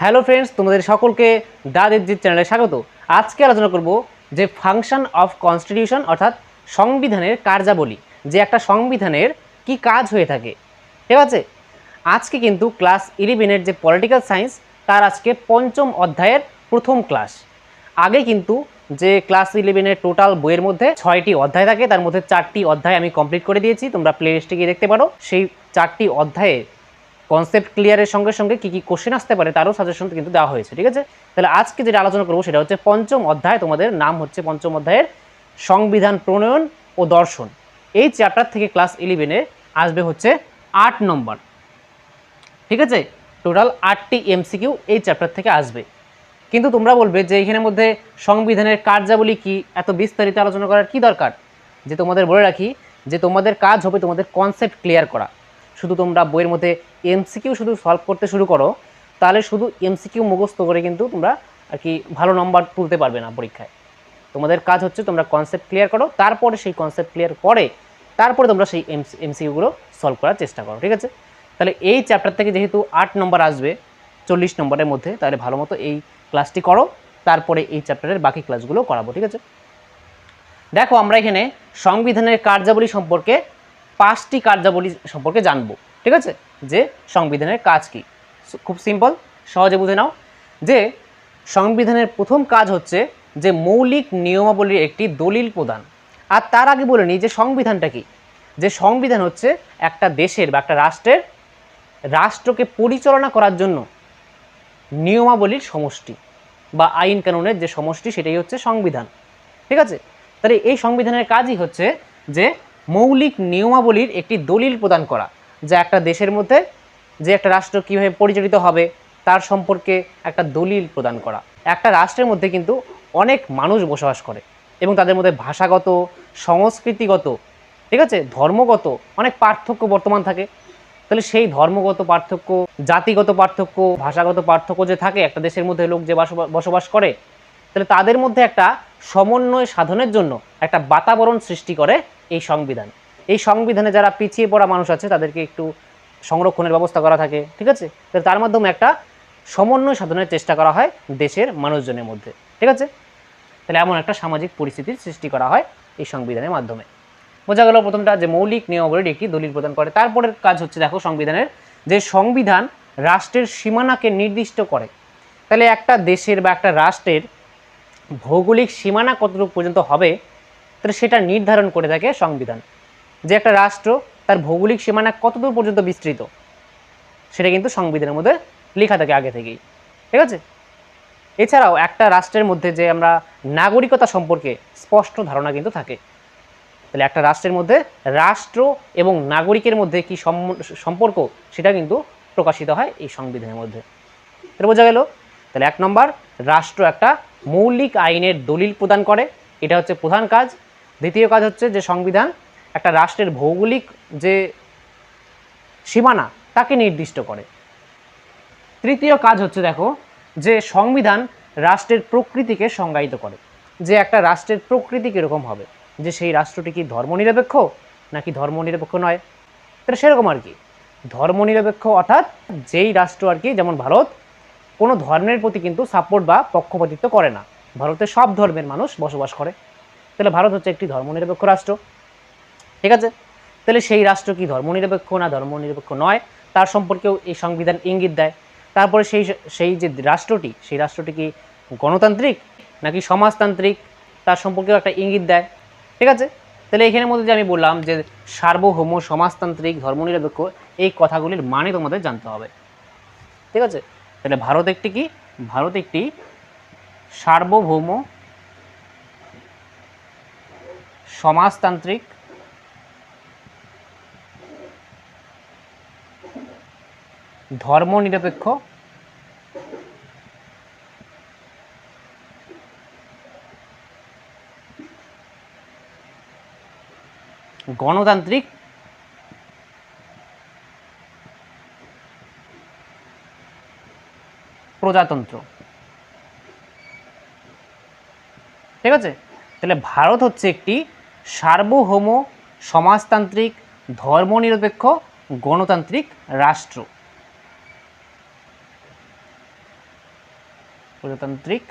Hello friends, তোমাদের সকলকে দাদের জিৎ চ্যানেলে স্বাগত। আজকে আলোচনা করব যে ফাংশন অফ কনস্টিটিউশন অর্থাৎ সংবিধানের কার্যাবলী, যে একটা সংবিধানের কি কাজ হয়ে থাকে। ঠিক আছে? আজকে কিন্তু ক্লাস ইলেভেনের যে পলিটিক্যাল সায়েন্স, তার আজকে পঞ্চম অধ্যায়ের প্রথম ক্লাস। আগে কিন্তু যে ক্লাস ইলেভেনের টোটাল বইয়ের মধ্যে ছয়টি অধ্যায় থাকে, তার মধ্যে চারটি অধ্যায় আমি কমপ্লিট করে দিয়েছি, তোমরা প্লে লিস্টে গিয়ে দেখতে পারো। সেই চারটি অধ্যায়ে কনসেপ্ট ক্লিয়ারের সঙ্গে সঙ্গে কী কী কোশ্চেন আসতে পারে তারও সাজেশন কিন্তু দেওয়া হয়েছে, ঠিক আছে? তাহলে আজকে যেটা আলোচনা করব সেটা হচ্ছে পঞ্চম অধ্যায়, তোমাদের নাম হচ্ছে পঞ্চম অধ্যায়ের সংবিধান প্রণয়ন ও দর্শন। এই চ্যাপ্টার থেকে ক্লাস ইলেভেনে আসবে হচ্ছে আট নম্বর ঠিক আছে? টোটাল আটটি এমসিকিউ এই চ্যাপ্টার থেকে আসবে। কিন্তু তোমরা বলবে যে এখানের মধ্যে সংবিধানের কার্যাবলী কি? এত বিস্তারিত আলোচনা করার কি দরকার? যে তোমাদের বলে রাখি যে তোমাদের কাজ হবে তোমাদের কনসেপ্ট ক্লিয়ার করা। শুধু তোমরা বইয়ের মধ্যে এমসিকিউ শুধু সলভ করতে শুরু করো, তাহলে শুধু এমসিকিউ মুখস্থ করে কিন্তু তোমরা আর কি ভালো নম্বর তুলতে পারবে না পরীক্ষায়। তোমাদের কাজ হচ্ছে তোমরা কনসেপ্ট ক্লিয়ার করো, তারপরে সেই কনসেপ্ট ক্লিয়ার করে তারপরে তোমরা সেই এমসিকিউগুলো সলভ করার চেষ্টা করো, ঠিক আছে? তাহলে এই চ্যাপ্টার থেকে যেহেতু আট নম্বর আসবে, চল্লিশ নম্বরের মধ্যে, তাহলে ভালো মতো এই ক্লাসটি করো, তারপরে এই চ্যাপ্টারের বাকি ক্লাসগুলো করাবো, ঠিক আছে? দেখো আমরা এখানে সংবিধানের কার্যাবলী সম্পর্কে পাঁচটি কার্যাবলী সম্পর্কে জানব, ঠিক আছে? যে সংবিধানের কাজ কি? খুব সিম্পল সহজে বুঝে নাও। যে সংবিধানের প্রথম কাজ হচ্ছে যে মৌলিক নিয়মাবলীর একটি দলিল প্রদান। আর তার আগে বলে নিই যে সংবিধানটা কি? যে সংবিধান হচ্ছে একটা দেশের বা একটা রাষ্ট্রের রাষ্ট্রকে পরিচালনা করার জন্য নিয়মাবলীর সমষ্টি বা আইন কানুনের যে সমষ্টি সেটাই হচ্ছে সংবিধান, ঠিক আছে? তাহলে এই সংবিধানের কাজই হচ্ছে যে মৌলিক নিয়মাবলীর একটি দলিল প্রদান করা, যা একটা দেশের মধ্যে যে একটা রাষ্ট্র কীভাবে পরিচালিত হবে, তার সম্পর্কে একটা দলিল প্রদান করা। একটা রাষ্ট্রের মধ্যে কিন্তু অনেক মানুষ বসবাস করে এবং তাদের মধ্যে ভাষাগত, সংস্কৃতিগত, ঠিক আছে, ধর্মগত অনেক পার্থক্য বর্তমান থাকে। তাহলে সেই ধর্মগত পার্থক্য, জাতিগত পার্থক্য, ভাষাগত পার্থক্য যে থাকে, একটা দেশের মধ্যে লোক যে বসবাস করে তাহলে তাদের মধ্যে একটা সমন্বয় সাধনের জন্য একটা বাতাবরণ সৃষ্টি করে এই সংবিধান। এই সংবিধানে যারা পিছিয়ে পড়া মানুষ আছে, তাদেরকে একটু সংরক্ষণের ব্যবস্থা করা থাকে, ঠিক আছে? তাহলে তার মাধ্যমে একটা সমন্বয় সাধনের চেষ্টা করা হয় দেশের মানুষজনের মধ্যে, ঠিক আছে? তাহলে এমন একটা সামাজিক পরিস্থিতির সৃষ্টি করা হয় এই সংবিধানের মাধ্যমে। বোঝা গেল প্রথমটা যে মৌলিক নিয়মাবলীর একটি দলিল প্রদান করে। তারপরের কাজ হচ্ছে দেখো সংবিধানের যে সংবিধান রাষ্ট্রের সীমানাকে নির্দিষ্ট করে। তাহলে একটা দেশের বা একটা রাষ্ট্রের ভৌগোলিক সীমানা কতটুকু পর্যন্ত হবে, তাহলে সেটা নির্ধারণ করে থাকে সংবিধান। যে একটা রাষ্ট্র, তার ভৌগোলিক সীমানা কতদূর পর্যন্ত বিস্তৃত, সেটা কিন্তু সংবিধানের মধ্যে লেখা থাকে আগে থেকেই। ঠিক আছে? এছাড়াও একটা রাষ্ট্রের মধ্যে যে আমরা নাগরিকতা সম্পর্কে স্পষ্ট ধারণা কিন্তু থাকে। তাহলে একটা রাষ্ট্রের মধ্যে রাষ্ট্র এবং নাগরিকের মধ্যে কি সম- সম্পর্ক, সেটা কিন্তু প্রকাশিত হয় এই সংবিধানের মধ্যে। বোঝা গেল তাহলে এক নম্বর, রাষ্ট্র একটা মৌলিক আইনের দলিল প্রদান করে, এটা হচ্ছে প্রধান কাজ। দ্বিতীয় কাজ হচ্ছে যে সংবিধান একটা রাষ্ট্রের ভৌগোলিক যে সীমানা, তাকে নির্দিষ্ট করে। তৃতীয় কাজ হচ্ছে দেখো যে সংবিধান রাষ্ট্রের প্রকৃতিকে সংজ্ঞায়িত করে, যে একটা রাষ্ট্রের প্রকৃতি কীরকম হবে, যে সেই রাষ্ট্রটি কি ধর্মনিরপেক্ষ নাকি ধর্মনিরপেক্ষ নয়? তাহলে সেরকম আর কি। ধর্মনিরপেক্ষ অর্থাৎ যেই রাষ্ট্র আর কি, যেমন ভারত কোনো ধর্মের প্রতি কিন্তু সাপোর্ট বা পক্ষপাতিত্ব করে না। ভারতে সব ধর্মের মানুষ বসবাস করে। তাহলে ভারত হচ্ছে একটি ধর্মনিরপেক্ষ রাষ্ট্র। ঠিক আছে? তাহলে সেই রাষ্ট্র কি ধর্মনিরপেক্ষ না ধর্মনিরপেক্ষ নয়? তার সম্পর্কেও এই সংবিধান ইঙ্গিত দেয়। তারপরে সেই সেই যে রাষ্ট্রটি, সেই রাষ্ট্রটি কি গণতান্ত্রিক নাকি সমাজতান্ত্রিক? তার সম্পর্কেও একটা ইঙ্গিত দেয়। ঠিক আছে? তাহলে এখানের মধ্যে যে আমি বললাম যে সার্বভৌম সমাজতান্ত্রিক ধর্মনিরপেক্ষ, এই কথাগুলির মানে তোমাদের জানতে হবে। ঠিক আছে? তাহলে ভারত একটি কি? ভারত একটি সার্বভৌম সমাজতান্ত্রিক ধর্মনিরপেক্ষ গণতান্ত্রিক প্রজাতন্ত্র। ঠিক আছে? তাহলে ভারত হচ্ছে একটি সার্বভৌম সমাজতান্ত্রিক ধর্মনিরপেক্ষ গণতান্ত্রিক রাষ্ট্র। প্রজাতান্ত্রিক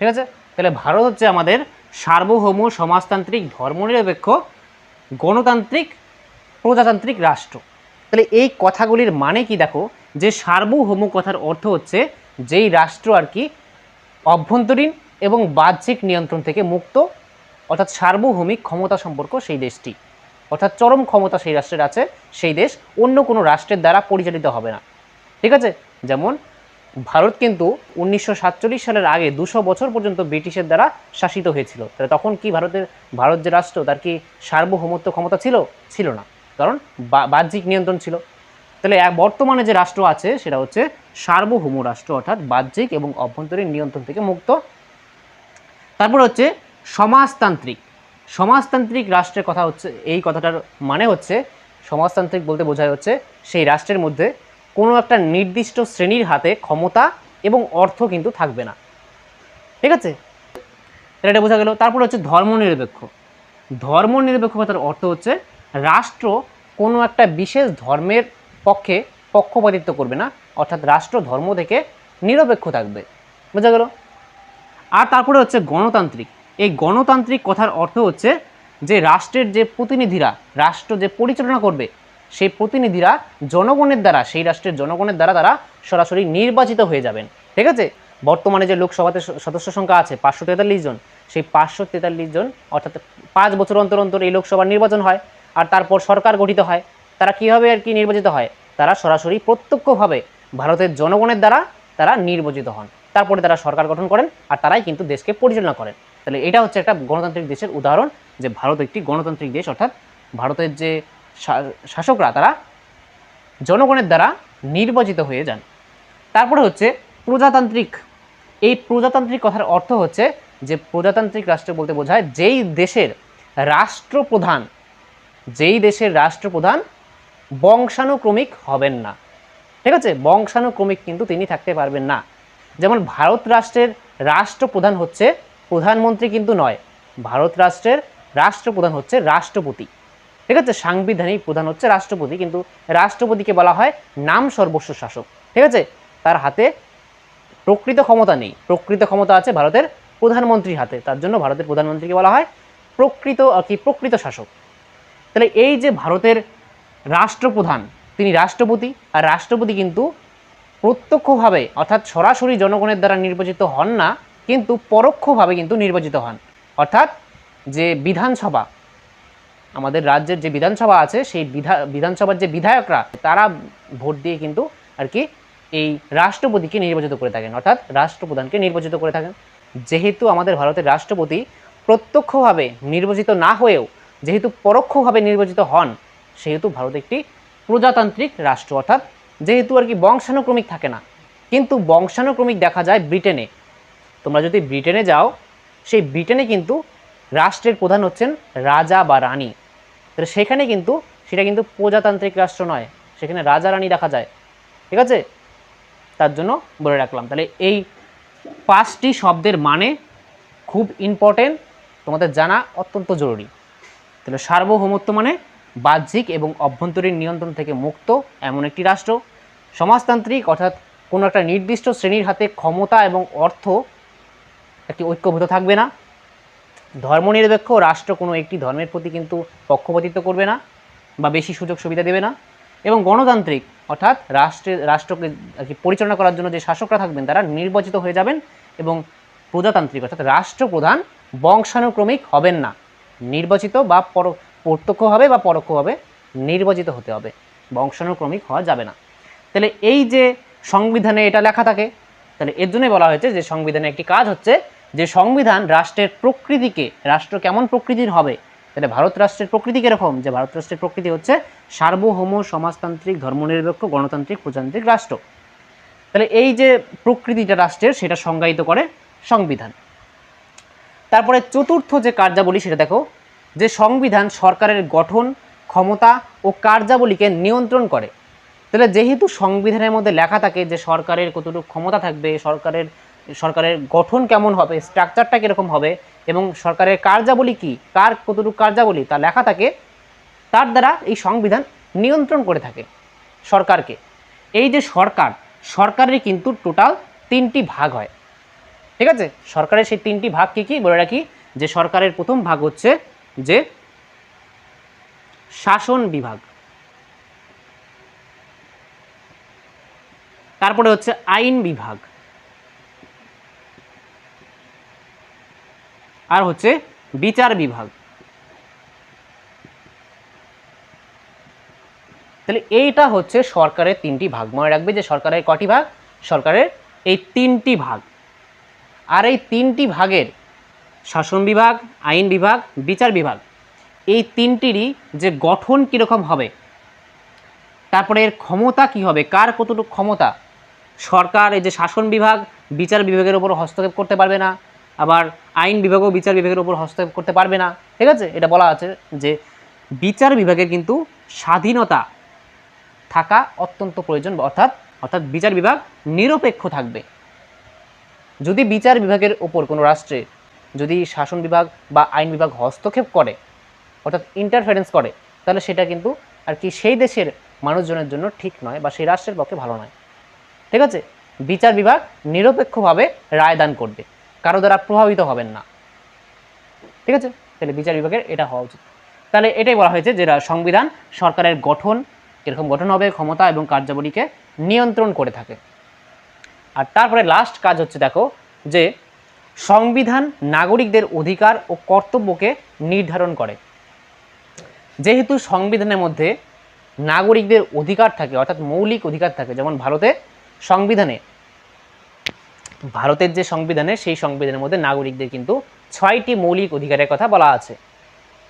ঠিক আছে? তাহলে ভারত হচ্ছে আমাদের সার্বভৌম সমাজতান্ত্রিক ধর্মনিরপেক্ষ গণতান্ত্রিক প্রজাতান্ত্রিক রাষ্ট্র। তাহলে এই কথাগুলির মানে কি দেখো? যে সার্বভৌম কথার অর্থ হচ্ছে যেই রাষ্ট্র আর কি অভ্যন্তরীণ এবং বাহ্যিক নিয়ন্ত্রণ থেকে মুক্ত, অর্থাৎ সার্বভৌমিক ক্ষমতা সম্পর্ক সেই দেশটি। অর্থাৎ চরম ক্ষমতা সেই রাষ্ট্রের আছে, সেই দেশ। অন্য কোনো রাষ্ট্রের দ্বারা পরিচালিত হবে না। ঠিক আছে? যেমন ভারত কিন্তু উনিশশো সাতচল্লিশ সালের আগে দুশো বছর পর্যন্ত ব্রিটিশের দ্বারা শাসিত হয়েছিল। তাহলে তখন কি ভারতের, ভারত যে রাষ্ট্র, তার কি সার্বভৌমত্ব ক্ষমতা ছিল? ছিল না। কারণ বাহ্যিক নিয়ন্ত্রণ ছিল। তাহলে বর্তমানে যে রাষ্ট্র আছে, সেটা হচ্ছে সার্বভৌম রাষ্ট্র, অর্থাৎ বাহ্যিক এবং অভ্যন্তরীণ নিয়ন্ত্রণ থেকে মুক্ত। তারপর হচ্ছে সমাজতান্ত্রিক। সমাজতান্ত্রিক রাষ্ট্রের কথা হচ্ছে, এই কথাটার মানে হচ্ছে, সমাজতান্ত্রিক বলতে বোঝায় হচ্ছে, সেই রাষ্ট্রের মধ্যে কোনো একটা নির্দিষ্ট শ্রেণির হাতে ক্ষমতা এবং অর্থ কিন্তু থাকবে না। ঠিক আছে? এটা বোঝা গেল। তারপর হচ্ছে ধর্মনিরপেক্ষ। ধর্মনিরপেক্ষতার অর্থ হচ্ছে রাষ্ট্র কোনো একটা বিশেষ ধর্মের পক্ষে পক্ষপাতিত্ব করবে না, অর্থাৎ রাষ্ট্র ধর্ম থেকে নিরপেক্ষ থাকবে। বোঝা গেল? আর তারপরে হচ্ছে গণতান্ত্রিক। এই গণতান্ত্রিক কথার অর্থ হচ্ছে যে রাষ্ট্রের যে প্রতিনিধিরা, রাষ্ট্র যে পরিচালনা করবে সেই প্রতিনিধিরা জনগণের দ্বারা, সেই রাষ্ট্রের জনগণের দ্বারা তারা সরাসরি নির্বাচিত হয়ে যাবেন। ঠিক আছে? বর্তমানে যে লোকসভাতে সদস্য সংখ্যা আছে পাঁচশো তেতাল্লিশ জন। সেই পাঁচশো তেতাল্লিশ জন, অর্থাৎ পাঁচ বছর অন্তর অন্তর এই লোকসভার নির্বাচন হয় আর তারপর সরকার গঠিত হয়। তারা কীভাবে আর কি নির্বাচিত হয়? তারা সরাসরি প্রত্যক্ষভাবে ভারতের জনগণের দ্বারা তারা নির্বাচিত হন। তারপরে তারা সরকার গঠন করেন আর তারাই কিন্তু দেশকে পরিচালনা করেন। তাহলে এটা হচ্ছে একটা গণতান্ত্রিক দেশের উদাহরণ যে ভারত একটি গণতান্ত্রিক দেশ, অর্থাৎ ভারতের যে শাসকরা তারা জনগণের দ্বারা নির্বাচিত হয়ে যান। তারপরে হচ্ছে প্রজাতান্ত্রিক। এই প্রজাতান্ত্রিক কথার অর্থ হচ্ছে যে প্রজাতান্ত্রিক রাষ্ট্র বলতে বোঝায় যেই দেশের রাষ্ট্রপ্রধান, যেই দেশের রাষ্ট্রপ্রধান বংশানুক্রমিক হবেন না। ঠিক আছে? বংশানুক্রমিক কিন্তু তিনি থাকতে পারবেন না। যেমন ভারত রাষ্ট্রের রাষ্ট্রপ্রধান হচ্ছে প্রধানমন্ত্রী কিন্তু নয়। ভারত রাষ্ট্রের রাষ্ট্রপ্রধান হচ্ছে রাষ্ট্রপতি। ঠিক আছে? সাংবিধানিক প্রধান হচ্ছে রাষ্ট্রপতি, কিন্তু রাষ্ট্রপতিকে বলা হয় নাম সর্বস্ব শাসক, ঠিক আছে? তার হাতে প্রকৃত ক্ষমতা নেই। প্রকৃত ক্ষমতা আছে ভারতের প্রধানমন্ত্রীর হাতে। তার জন্য ভারতের প্রধানমন্ত্রীকে বলা হয় প্রকৃত কি? প্রকৃত শাসক। তাহলে এই যে ভারতের রাষ্ট্রপ্রধান, তিনি রাষ্ট্রপতি, আর রাষ্ট্রপতি কিন্তু প্রত্যক্ষভাবে, অর্থাৎ সরাসরি জনগণের দ্বারা নির্বাচিত হন না, কিন্তু পরোক্ষভাবে কিন্তু নির্বাচিত হন। অর্থাৎ যে বিধানসভা আমাদের রাজ্যের যে বিধানসভা আছে, সেই বিধা, বিধানসভার যে বিধায়করা, তারা ভোট দিয়ে কিন্তু আর কি এই রাষ্ট্রপতিকে নির্বাচিত করে থাকেন। অর্থাৎ রাষ্ট্রপ্রধানকে নির্বাচিত করে থাকেন। যেহেতু আমাদের ভারতের রাষ্ট্রপতি প্রত্যক্ষভাবে নির্বাচিত না হয়েও, যেহেতু পরোক্ষভাবে নির্বাচিত হন, সেহেতু ভারত একটি প্রজাতান্ত্রিক রাষ্ট্র। অর্থাৎ যেহেতু আর কি বংশানুক্রমিক থাকে না, কিন্তু বংশানুক্রমিক দেখা যায় ব্রিটেনে। তোমরা যদি ব্রিটেনে যাও, সেই ব্রিটেনে কিন্তু রাষ্ট্রের প্রধান হচ্ছেন রাজা বা রানী। তাহলে সেখানে কিন্তু, সেটা কিন্তু প্রজাতান্ত্রিক রাষ্ট্র নয়, সেখানে রাজা রানী দেখা যায়। ঠিক আছে? তার জন্য বলে রাখলাম। তাহলে এই পাঁচটি শব্দের মানে খুব ইম্পর্টেন্ট তোমাদের জানা অত্যন্ত জরুরি। তাহলে সার্বভৌমত্ব মানে বাহ্যিক এবং অভ্যন্তরীণ নিয়ন্ত্রণ থেকে মুক্ত এমন একটি রাষ্ট্র। সমাজতান্ত্রিক অর্থাৎ কোনো একটা নির্দিষ্ট শ্রেণির হাতে ক্ষমতা এবং অর্থ একটি ঐক্যভূত থাকবে না। ধর্মনিরপেক্ষ রাষ্ট্র কোনো একটি ধর্মের প্রতি কিন্তু পক্ষপাতিত্ব করবে না বা বেশি সুযোগ সুবিধা দেবে না। এবং গণতান্ত্রিক, অর্থাৎ রাষ্ট্রের, রাষ্ট্রকে পরিচালনা করার জন্য যে শাসকরা থাকবেন, তারা নির্বাচিত হয়ে যাবেন এবং প্রজাতান্ত্রিক, অর্থাৎ রাষ্ট্রপ্রধান বংশানুক্রমিক হবেন না। নির্বাচিত বা পর প্রত্যক্ষভাবে বা পরোক্ষভাবে নির্বাচিত হতে হবে। বংশানুক্রমিক হওয়া যাবে না। তাহলে এই যে সংবিধানে এটা লেখা থাকে, তাহলে এর জন্যই বলা হয়েছে যে সংবিধানে একটি কাজ হচ্ছে যে সংবিধান রাষ্ট্রের প্রকৃতিকে, রাষ্ট্র কেমন প্রকৃতির হবে তাহলে ভারত রাষ্ট্রের প্রকৃতি কীরকম যে ভারত রাষ্ট্রের প্রকৃতি হচ্ছে সার্বভৌম সমাজতান্ত্রিক, ধর্মনিরপেক্ষ, গণতান্ত্রিক, প্রজাতান্ত্রিক রাষ্ট্র। তাহলে এই যে প্রকৃতিটা রাষ্ট্রের, সেটা সংজ্ঞায়িত করে সংবিধান। তারপরে চতুর্থ যে কার্যাবলী, সেটা দেখো, যে সংবিধান সরকারের গঠন, ক্ষমতা ও কার্যাবলীকে নিয়ন্ত্রণ করে। তাহলে যেহেতু সংবিধানের মধ্যে লেখা থাকে যে সরকারের কতটুকু ক্ষমতা থাকবে, সরকারের সরকারের গঠন কেমন হবে স্ট্রাকচারটা কীরকম হবে এবং সরকারের কার্যাবলী কী, কার কতটুকু কার্যাবলী তা লেখা থাকে, তার দ্বারা এই সংবিধান নিয়ন্ত্রণ করে থাকে সরকারকে। এই যে সরকার সরকারের কিন্তু টোটাল তিনটি ভাগ হয়। ঠিক আছে? সরকারের সেই তিনটি ভাগ কী কী? বলে রাখি, যে সরকারের প্রথম ভাগ হচ্ছে যে শাসন বিভাগ। তারপরে হচ্ছে আইন বিভাগ। আর হচ্ছে বিচার বিভাগ। তাহলে এইটা হচ্ছে সরকারের তিনটি ভাগ। মনে রাখবে যে সরকারের কটি ভাগ? সরকারের এই তিনটি ভাগ। আর এই তিনটি ভাগের শাসন বিভাগ, আইন বিভাগ, বিচার বিভাগ, এই তিনটিরই যে গঠন কীরকম হবে, তারপরে এর ক্ষমতা কি হবে, কার কতটুকু ক্ষমতা, সরকার এই যে শাসন বিভাগ, বিচার বিভাগের উপর হস্তক্ষেপ করতে পারবে না আবার আইন বিভাগও বিচার বিভাগের উপর হস্তক্ষেপ করতে পারবে না। ঠিক আছে? এটা বলা আছে যে বিচার বিভাগের কিন্তু স্বাধীনতা থাকা অত্যন্ত প্রয়োজন অর্থাৎ অর্থাৎ বিচার বিভাগ নিরপেক্ষ থাকবে। যদি বিচার বিভাগের ওপর কোনো রাষ্ট্রে যদি শাসন বিভাগ বা আইন বিভাগ হস্তক্ষেপ করে, অর্থাৎ ইন্টারফারেন্স করে, তাহলে সেটা কিন্তু আর কি সেই দেশের মানুষজনের জন্য ঠিক নয় বা সেই রাষ্ট্রের পক্ষে ভালো নয়। ঠিক আছে? বিচার বিভাগ নিরপেক্ষভাবে রায়দান করবে। কারও দ্বারা প্রভাবিত হবেন না। ঠিক আছে? তাহলে বিচার বিভাগের এটা হওয়া উচিত। তাহলে এটাই বলা হয়েছে যে, সংবিধান সরকারের গঠন, কীরকম গঠন হবে, ক্ষমতা এবং কার্যাবলীকে নিয়ন্ত্রণ করে থাকে। আর তারপরে লাস্ট কাজ হচ্ছে দেখো যে, সংবিধান নাগরিকদের অধিকার ও কর্তব্যকে নির্ধারণ করে। যেহেতু সংবিধানের মধ্যে নাগরিকদের অধিকার থাকে, অর্থাৎ মৌলিক অধিকার থাকে, যেমন ভারতে সংবিধানে ভারতের যে সংবিধানে, সেই সংবিধানের মধ্যে নাগরিকদের কিন্তু ছয়টি মৌলিক অধিকারের কথা বলা আছে।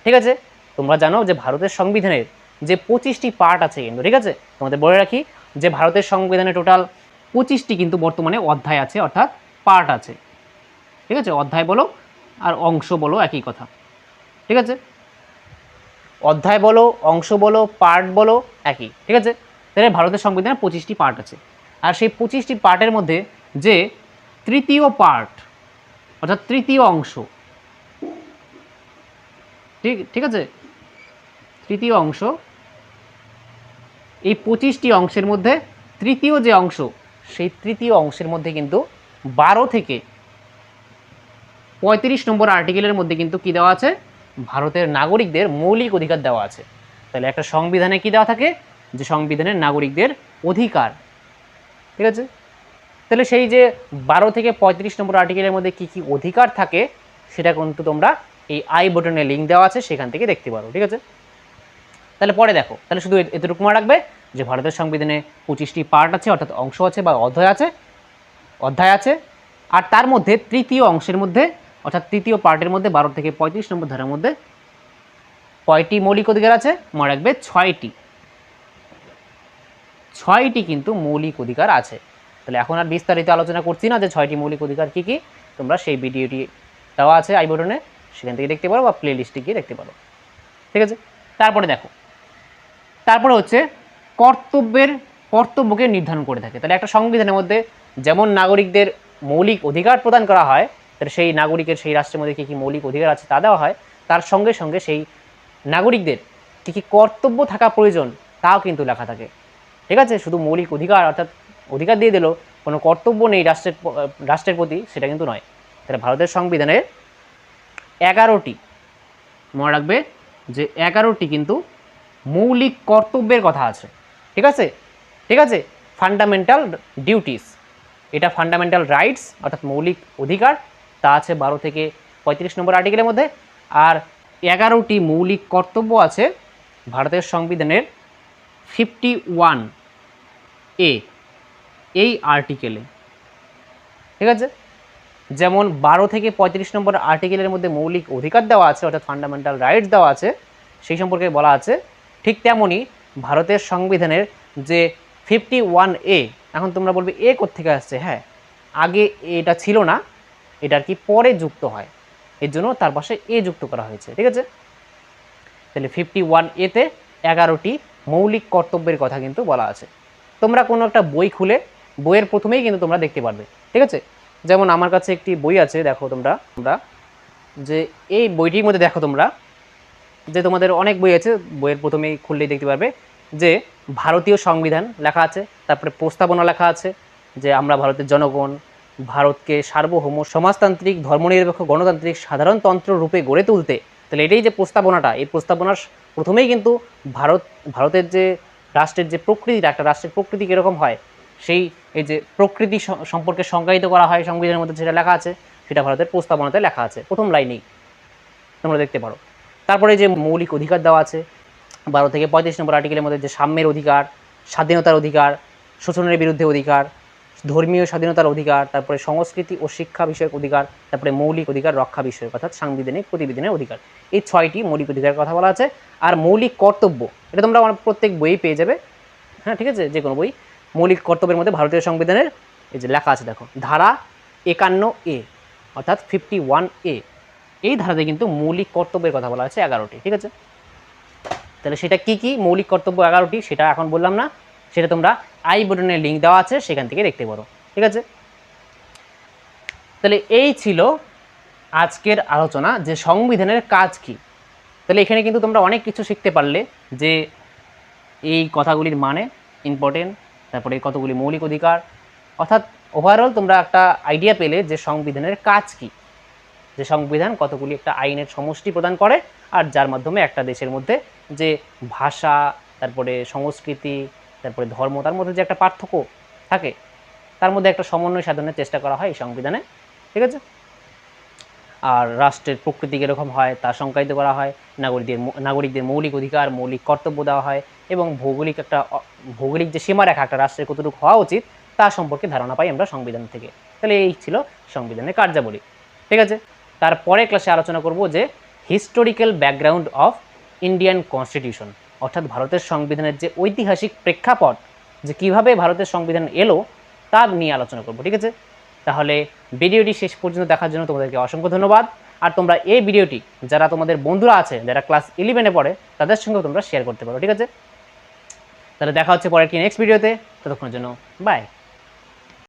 ঠিক আছে? তোমরা জানো যে ভারতের সংবিধানের যে পঁচিশটি পার্ট আছে কিন্তু, ঠিক আছে? তোমাদের বলে রাখি যে ভারতের সংবিধানে টোটাল পঁচিশটি কিন্তু বর্তমানে অধ্যায় আছে, অর্থাৎ পার্ট আছে। ঠিক আছে? অধ্যায় বলো আর অংশ বলো একই কথা। ঠিক আছে? অধ্যায় বলো, অংশ বলো পার্ট বলো একই। ঠিক আছে? তাহলে ভারতের সংবিধানে পঁচিশটি পার্ট আছে। আর সেই পঁচিশটি পার্টের মধ্যে যে তৃতীয় পার্ট অর্থাৎ তৃতীয় অংশ। ঠিক ঠিক আছে? তৃতীয় অংশ, এই পঁচিশটি অংশের মধ্যে তৃতীয় যে অংশ, সেই তৃতীয় অংশের মধ্যে কিন্তু বারো থেকে পঁয়ত্রিশ নম্বর আর্টিকেলের মধ্যে কিন্তু কি দেওয়া আছে? ভারতের নাগরিকদের মৌলিক অধিকার দেওয়া আছে। তাহলে একটা সংবিধানে কি দেওয়া থাকে? যে সংবিধানের নাগরিকদের অধিকার। ঠিক আছে? তাহলে সেই যে বারো থেকে পঁয়ত্রিশ নম্বর আর্টিকেলের মধ্যে কি কি অধিকার থাকে, সেটা কিন্তু তোমরা এই আই বটনে লিঙ্ক দেওয়া আছে, সেখান থেকে দেখতে পারো, ঠিক আছে? তাহলে পরে দেখো, তাহলে শুধু এতটুকু মনে রাখবে যে ভারতের সংবিধানে পঁচিশটি পার্ট আছে, অর্থাৎ অংশ আছে বা অধ্যায় আছে অধ্যায় আছে, আর তার মধ্যে তৃতীয় অংশের মধ্যে, অর্থাৎ তৃতীয় পার্টের মধ্যে বারো থেকে পঁয়ত্রিশ নম্বর ধারার মধ্যে কয়টি মৌলিক অধিকার আছে? মনে রাখবে ছয়টি। ছয়টি কিন্তু মৌলিক অধিকার আছে। তাহলে এখন আর বিস্তারিত আলোচনা করছি না যে ছয়টি মৌলিক অধিকার কী কী। তোমরা সেই ভিডিওটি দেওয়া আছে আই বটনে সেখান থেকে দেখতে পারো বা প্লে লিস্টে গিয়ে দেখতে পারো। ঠিক আছে? তারপরে দেখো। তারপরে হচ্ছে কর্তব্যের কর্তব্যকে নির্ধারণ করে থাকে। তাহলে একটা সংবিধানের মধ্যে যেমন নাগরিকদের মৌলিক অধিকার প্রদান করা হয়, তাহলে সেই নাগরিকের সেই রাষ্ট্রের মধ্যে কী কী মৌলিক অধিকার আছে তা দেওয়া হয়। তার সঙ্গে সঙ্গে সেই নাগরিকদের কী কী কর্তব্য থাকা প্রয়োজন তাও কিন্তু লেখা থাকে। ঠিক আছে? শুধু মৌলিক অধিকার অর্থাৎ অধিকার দিয়ে দিল, কোনো কর্তব্য নেই রাষ্ট্রের রাষ্ট্রের প্রতি, সেটা কিন্তু নয়। তাহলে ভারতের সংবিধানের এগারোটি, মনে রাখবে যে এগারোটি কিন্তু মৌলিক কর্তব্যের কথা আছে। ঠিক আছে? ঠিক আছে? ফান্ডামেন্টাল ডিউটিস এটা ফান্ডামেন্টাল রাইটস অর্থাৎ মৌলিক অধিকার, তা আছে বারো থেকে পঁয়ত্রিশ নম্বর আর্টিকেলের মধ্যে। আর এগারোটি মৌলিক কর্তব্য আছে ভারতের সংবিধানের ফিফটি ওয়ান এ এই আর্টিকেলে ঠিক আছে? যেমন বারো থেকে পঁয়ত্রিশ নম্বর আর্টিকেলের মধ্যে মৌলিক অধিকার দেওয়া আছে, অর্থাৎ ফান্ডামেন্টাল রাইটস দেওয়া আছে, সেই সম্পর্কে বলা আছে। ঠিক তেমনই ভারতের সংবিধানের যে ফিফটি ওয়ান এ এখন তোমরা বলবে এ কোত্থেকে আসছে? হ্যাঁ আগে এটা ছিল না, এটা আর কি পরে যুক্ত হয়। এর জন্য তার পাশে এ যুক্ত করা হয়েছে, ঠিক আছে? তাহলে ফিফটি ওয়ান এতে এগারোটি মৌলিক কর্তব্যের কথা কিন্তু বলা আছে। তোমরা কোনো একটা বই খুলে বইয়ের প্রথমেই কিন্তু তোমরা দেখতে পারবে, ঠিক আছে? যেমন আমার কাছে একটি বই আছে, দেখো তোমরা তোমরা, যে এই বইটির মধ্যে দেখো তোমরা, যে তোমাদের অনেক বই আছে, বইয়ের প্রথমেই খুললেই দেখতে পারবে, যে ভারতীয় সংবিধান লেখা আছে, তারপরে প্রস্তাবনা লেখা আছে, যে আমরা ভারতের জনগণ, ভারতকে সার্বভৌম সমাজতান্ত্রিক, ধর্মনিরপেক্ষ, গণতান্ত্রিক সাধারণতন্ত্র রূপে গড়ে তুলতে, তাহলে এটাই যে প্রস্তাবনাটা, এই প্রস্তাবনার প্রথমেই কিন্তু ভারত, ভারতের যে রাষ্ট্রের যে প্রকৃতিটা, একটা রাষ্ট্রের প্রকৃতি কীরকম হয় সেই এই যে প্রকৃতি সম্পর্কে সংজ্ঞায়িত করা হয়, সংবিধানের মধ্যে যেটা লেখা আছে, সেটা ভারতের প্রস্তাবনাতে লেখা আছে। প্রথম লাইনেই তোমরা দেখতে পারো। তারপরে যে মৌলিক অধিকার দেওয়া আছে, বারো থেকে পঁয়ত্রিশ নম্বর আর্টিকেলের মধ্যে যে সাম্যের অধিকার, স্বাধীনতার অধিকার, শোষণের বিরুদ্ধে অধিকার, ধর্মীয় স্বাধীনতার অধিকার, তারপরে সংস্কৃতি ও শিক্ষা বিষয়ক অধিকার, তারপরে মৌলিক অধিকার, রক্ষা বিষয়ক, অর্থাৎ সাংবিধানিক প্রতিবেদনের অধিকার। এই ছয়টি মৌলিক অধিকারের কথা বলা আছে। আর মৌলিক কর্তব্য, এটা তোমরা আমার প্রত্যেক বইয়ে পেয়ে যাবে। হ্যাঁ ঠিক আছে? যে কোনো বই। মৌলিক কর্তব্যের মধ্যে ভারতীয় সংবিধানের এই যে লেখা আছে, দেখো, ধারা একান্ন এ, অর্থাৎ ফিফটি ওয়ান এ, এই ধারাতে কিন্তু মৌলিক কর্তব্যের কথা বলা আছে এগারোটি, ঠিক আছে? তাহলে সেটা কি কি? মৌলিক কর্তব্য এগারোটি, সেটা এখন বললাম না, সেটা তোমরা আই বটনের লিঙ্ক দেওয়া আছে, সেখান থেকে দেখতে পারো, ঠিক আছে? তাহলে এই ছিল আজকের আলোচনা যে সংবিধানের কাজ কি। তাহলে এখানে কিন্তু তোমরা অনেক কিছু শিখতে পারলে যে এই কথাগুলির মানে ইম্পর্টেন্ট তারপরে কতগুলি মৌলিক অধিকার। অর্থাৎ ওভারঅল তোমরা একটা আইডিয়া পেলে যে সংবিধানের কাজ কি। যে সংবিধান কতগুলি একটা আইনের সমষ্টি প্রদান করে আর যার মাধ্যমে একটা দেশের মধ্যে যে ভাষা, তারপরে সংস্কৃতি, তারপরে ধর্ম, তার মধ্যে যে একটা পার্থক্য থাকে, তার মধ্যে একটা সমন্বয় সাধনের চেষ্টা করা হয় এই সংবিধানে। ঠিক আছে? আর রাষ্ট্রের প্রকৃতি কীরকম হয়, তা সংজ্ঞায়িত করা হয়। নাগরিকদের নাগরিকদের মৌলিক অধিকার, মৌলিক কর্তব্য দেওয়া হয়। এবং ভৌগোলিক একটা, ভৌগোলিক যে সীমারেখা একটা রাষ্ট্রের কতটুকু হওয়া উচিত, তা সম্পর্কে ধারণা পাই আমরা সংবিধান থেকে। তাহলে এই ছিল সংবিধানের কার্যাবলী। ঠিক আছে? তারপরে ক্লাসে আলোচনা করব যে historical background of Indian constitution অর্থাৎ ভারতের সংবিধানের যে ঐতিহাসিক প্রেক্ষাপট, যে কীভাবে ভারতের সংবিধান এলো, তা নিয়ে আলোচনা করব। ঠিক আছে? তাহলে ভিডিওটি শেষ পর্যন্ত দেখার জন্য তোমাদেরকে অসংখ্য ধন্যবাদ। আর তোমরা এই ভিডিওটি, যারা তোমাদের বন্ধুরা আছে, যারা ক্লাস ইলেভেনে পড়ে, তাদের সঙ্গে তোমরা শেয়ার করতে পারো। ঠিক আছে? তাহলে দেখা হচ্ছে পরের কি নেক্সট ভিডিওতে ততক্ষণের জন্য বাই